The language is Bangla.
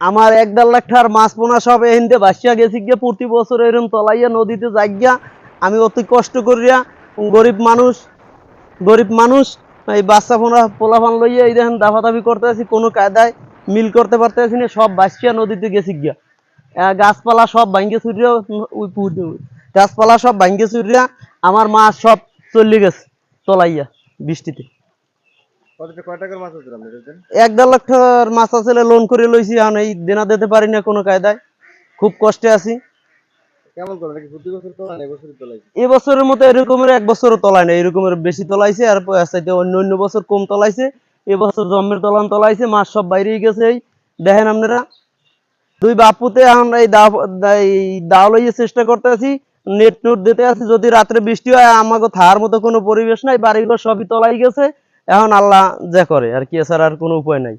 আমার এক দেড় লাখ টাকার মাছ পোনা সব এহিনতে বাসিয়া গেছি গিয়ে, প্রতি বছর এরকম তলাইয়া নদীতে যাইগিয়া, আমি অতি কষ্ট করিয়া গরিব মানুষ গরিব মানুষ, এই বাচ্চা পোনা, পোলাপান লইয়া এই দেখেন দাফাদাফি করতে আছি কোনো কায়দায় মিল করতে পারতে আছি না, সব বাসিয়া নদীতে গেছি গিয়া। গাছপালা সব ভাঙ্গে চুরিয়া গাছপালা সব ভাঙ্গে চুরিয়া আমার মাছ সব চলে গেছে তলাইয়া, বৃষ্টিতে কতটা কয় টাকার মাছ আছে আপনি দেখছেন এক দেড় লাখ টাকার মাছ আসলে লোন করে লইছি এখন এই দেনা দিতে পারি না কোনো কায়দায়। খুব কষ্টে আছি। এবছরের মতো এরকমের এক বছরও তলায় না এরকমের বেশি তলাইছে আর অন্য অন্য বছর কম তলাইছে। এবছর তলান তলাইছে মাছ সব বাইরেই গেছে এই। দেখেন আপনারা দুই বাপুতে দাও এই দাও লইয়ে চেষ্টা করতে আছি নেট নুট দিতে আছি যদি রাত্রে বৃষ্টি হয় আমাকে থার মতো কোনো পরিবেশ নাই বাড়িগুলো সবই তলাই গেছে। এখন আল্লাহ যে করে আর কি এছাড়া আর কোনো উপায় নাই।